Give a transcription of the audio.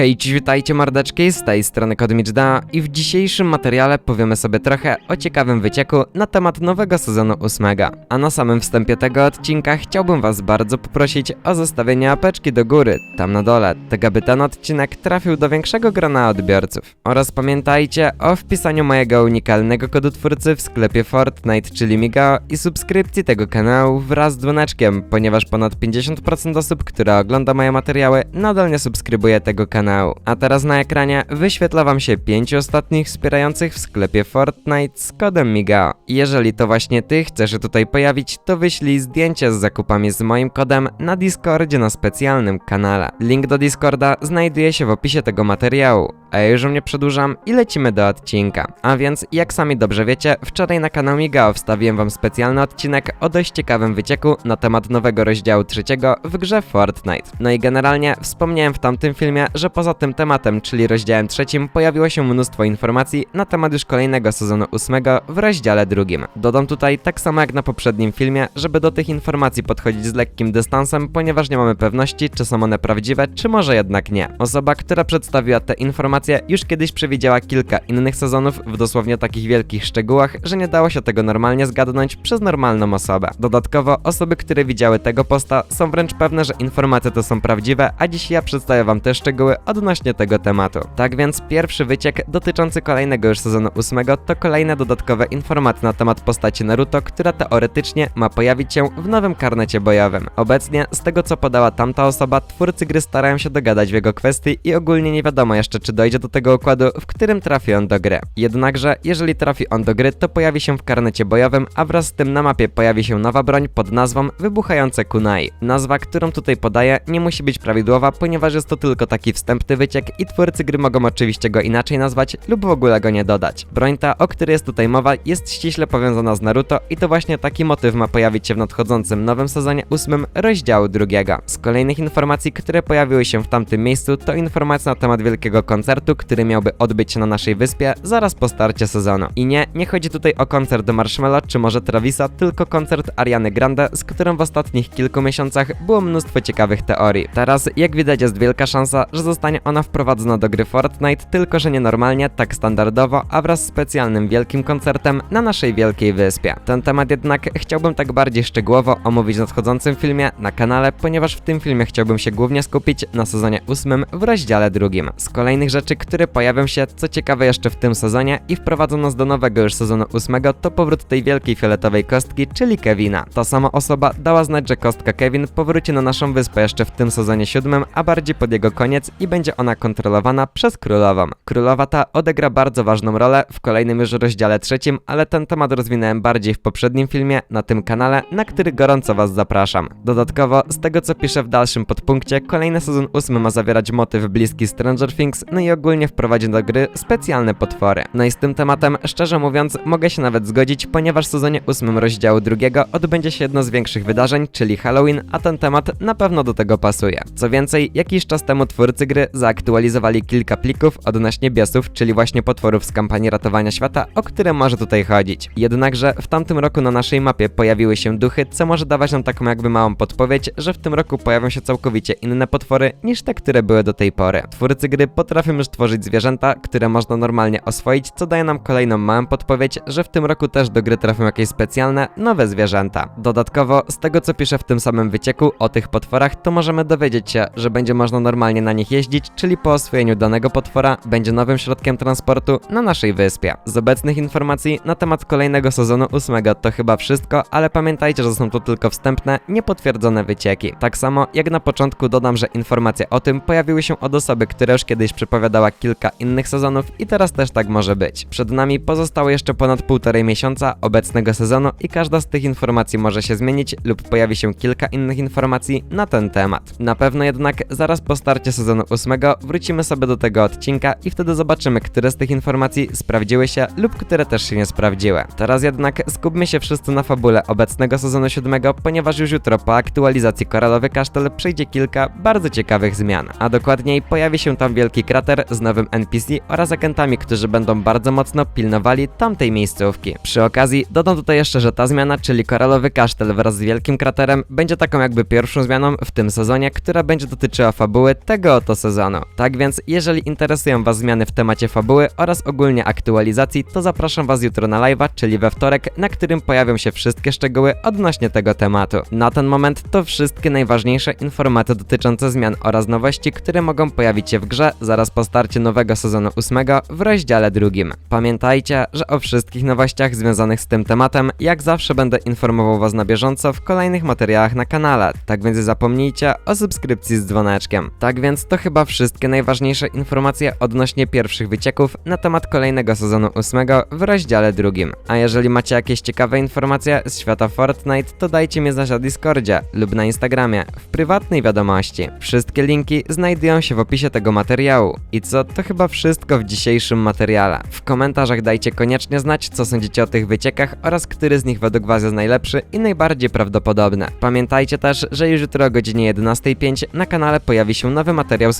Hej, witajcie mordeczki, z tej strony Kodmicda i w dzisiejszym materiale powiemy sobie trochę o ciekawym wycieku na temat nowego sezonu ósmego. A na samym wstępie tego odcinka chciałbym was bardzo poprosić o zostawienie apeczki do góry, tam na dole, tak aby ten odcinek trafił do większego grona odbiorców. Oraz pamiętajcie o wpisaniu mojego unikalnego kodu twórcy w sklepie Fortnite, czyli Migao i subskrypcji tego kanału wraz z dzwoneczkiem, ponieważ ponad 50% osób, które ogląda moje materiały, nadal nie subskrybuje tego kanału. A teraz na ekranie wyświetla wam się pięciu ostatnich wspierających w sklepie Fortnite z kodem Migao. Jeżeli to właśnie ty chcesz tutaj pojawić, to wyślij zdjęcie z zakupami z moim kodem na Discordzie na specjalnym kanale. Link do Discorda znajduje się w opisie tego materiału. A ja już nie przedłużam i lecimy do odcinka. A więc, jak sami dobrze wiecie, wczoraj na kanał Migao wstawiłem wam specjalny odcinek o dość ciekawym wycieku na temat nowego rozdziału trzeciego w grze Fortnite. No i generalnie wspomniałem w tamtym filmie, że poza tym tematem, czyli rozdziałem trzecim, pojawiło się mnóstwo informacji na temat już kolejnego sezonu ósmego w rozdziale drugim. Dodam tutaj, tak samo jak na poprzednim filmie, żeby do tych informacji podchodzić z lekkim dystansem, ponieważ nie mamy pewności, czy są one prawdziwe, czy może jednak nie. Osoba, która przedstawiła te informacje, już kiedyś przewidziała kilka innych sezonów w dosłownie takich wielkich szczegółach, że nie dało się tego normalnie zgadnąć przez normalną osobę. Dodatkowo, osoby, które widziały tego posta, są wręcz pewne, że informacje te są prawdziwe, a dziś ja przedstawię wam te szczegóły odnośnie tego tematu. Tak więc pierwszy wyciek dotyczący kolejnego już sezonu ósmego to kolejne dodatkowe informacje na temat postaci Naruto, która teoretycznie ma pojawić się w nowym karnecie bojowym. Obecnie, z tego co podała tamta osoba, twórcy gry starają się dogadać w jego kwestii i ogólnie nie wiadomo jeszcze czy dojdzie do tego układu, w którym trafi on do gry. Jednakże, jeżeli trafi on do gry, to pojawi się w karnecie bojowym, a wraz z tym na mapie pojawi się nowa broń pod nazwą Wybuchające Kunai. Nazwa, którą tutaj podaję, nie musi być prawidłowa, ponieważ jest to tylko taki wstępny wyciek i twórcy gry mogą oczywiście go inaczej nazwać lub w ogóle go nie dodać. Broń ta, o której jest tutaj mowa, jest ściśle powiązana z Naruto i to właśnie taki motyw ma pojawić się w nadchodzącym nowym sezonie ósmym rozdziału drugiego. Z kolejnych informacji, które pojawiły się w tamtym miejscu, to informacja na temat wielkiego koncertu, który miałby odbyć się na naszej wyspie zaraz po starcie sezonu. I nie, nie chodzi tutaj o koncert Marshmallow czy może Travisa, tylko koncert Ariany Grande, z którym w ostatnich kilku miesiącach było mnóstwo ciekawych teorii. Teraz, jak widać, jest wielka szansa, że zostanie ona wprowadzona do gry Fortnite, tylko że nie normalnie, tak standardowo, a wraz z specjalnym wielkim koncertem na naszej wielkiej wyspie. Ten temat jednak chciałbym tak bardziej szczegółowo omówić w nadchodzącym filmie na kanale, ponieważ w tym filmie chciałbym się głównie skupić na sezonie ósmym w rozdziale drugim. Z kolejnych rzeczy, które pojawią się, co ciekawe jeszcze w tym sezonie i wprowadzą nas do nowego już sezonu ósmego, to powrót tej wielkiej fioletowej kostki, czyli Kevina. Ta sama osoba dała znać, że kostka Kevin powróci na naszą wyspę jeszcze w tym sezonie siódmym, a bardziej pod jego koniec i będzie ona kontrolowana przez królową. Królowa ta odegra bardzo ważną rolę w kolejnym już rozdziale trzecim, ale ten temat rozwinąłem bardziej w poprzednim filmie na tym kanale, na który gorąco was zapraszam. Dodatkowo, z tego co piszę w dalszym podpunkcie, kolejny sezon ósmy ma zawierać motyw bliski Stranger Things, no i ogólnie wprowadzi do gry specjalne potwory. No i z tym tematem, szczerze mówiąc, mogę się nawet zgodzić, ponieważ w sezonie ósmym rozdziału drugiego odbędzie się jedno z większych wydarzeń, czyli Halloween, a ten temat na pewno do tego pasuje. Co więcej, jakiś czas temu twórcy gry zaaktualizowali kilka plików odnośnie biosów, czyli właśnie potworów z kampanii ratowania świata, o które może tutaj chodzić. Jednakże w tamtym roku na naszej mapie pojawiły się duchy, co może dawać nam taką jakby małą podpowiedź, że w tym roku pojawią się całkowicie inne potwory niż te, które były do tej pory. Twórcy gry potrafią już tworzyć zwierzęta, które można normalnie oswoić, co daje nam kolejną małą podpowiedź, że w tym roku też do gry trafią jakieś specjalne, nowe zwierzęta. Dodatkowo, z tego co piszę w tym samym wycieku o tych potworach, to możemy dowiedzieć się, że będzie można normalnie na nich jeździć, czyli po oswojeniu danego potwora będzie nowym środkiem transportu na naszej wyspie. Z obecnych informacji na temat kolejnego sezonu ósmego to chyba wszystko, ale pamiętajcie, że są to tylko wstępne, niepotwierdzone wycieki. Tak samo jak na początku dodam, że informacje o tym pojawiły się od osoby, która już kiedyś przepowiadała kilka innych sezonów i teraz też tak może być. Przed nami pozostało jeszcze ponad półtorej miesiąca obecnego sezonu i każda z tych informacji może się zmienić lub pojawi się kilka innych informacji na ten temat. Na pewno jednak zaraz po starcie sezonu ósmego wrócimy sobie do tego odcinka i wtedy zobaczymy, które z tych informacji sprawdziły się lub które też się nie sprawdziły. Teraz jednak skupmy się wszyscy na fabule obecnego sezonu siódmego, ponieważ już jutro po aktualizacji Koralowy Kasztel przyjdzie kilka bardzo ciekawych zmian. A dokładniej pojawi się tam wielki krater z nowym NPC oraz agentami, którzy będą bardzo mocno pilnowali tamtej miejscówki. Przy okazji dodam tutaj jeszcze, że ta zmiana, czyli koralowy kasztel wraz z wielkim kraterem, będzie taką jakby pierwszą zmianą w tym sezonie, która będzie dotyczyła fabuły tego oto sezonu. Sezonu. Tak więc, jeżeli interesują Was zmiany w temacie fabuły oraz ogólnie aktualizacji, to zapraszam Was jutro na live'a, czyli we wtorek, na którym pojawią się wszystkie szczegóły odnośnie tego tematu. Na ten moment to wszystkie najważniejsze informacje dotyczące zmian oraz nowości, które mogą pojawić się w grze zaraz po starcie nowego sezonu 8 w rozdziale drugim. Pamiętajcie, że o wszystkich nowościach związanych z tym tematem, jak zawsze będę informował Was na bieżąco w kolejnych materiałach na kanale, tak więc zapomnijcie o subskrypcji z dzwoneczkiem. Tak więc to chyba wszystkie najważniejsze informacje odnośnie pierwszych wycieków na temat kolejnego sezonu 8 w rozdziale drugim. A jeżeli macie jakieś ciekawe informacje z świata Fortnite, to dajcie mi znać na Discordzie lub na Instagramie w prywatnej wiadomości. Wszystkie linki znajdują się w opisie tego materiału. I co, to chyba wszystko w dzisiejszym materiale. W komentarzach dajcie koniecznie znać, co sądzicie o tych wyciekach oraz który z nich według Was jest najlepszy i najbardziej prawdopodobny. Pamiętajcie też, że już jutro o godzinie 11.05 na kanale pojawi się nowy materiał z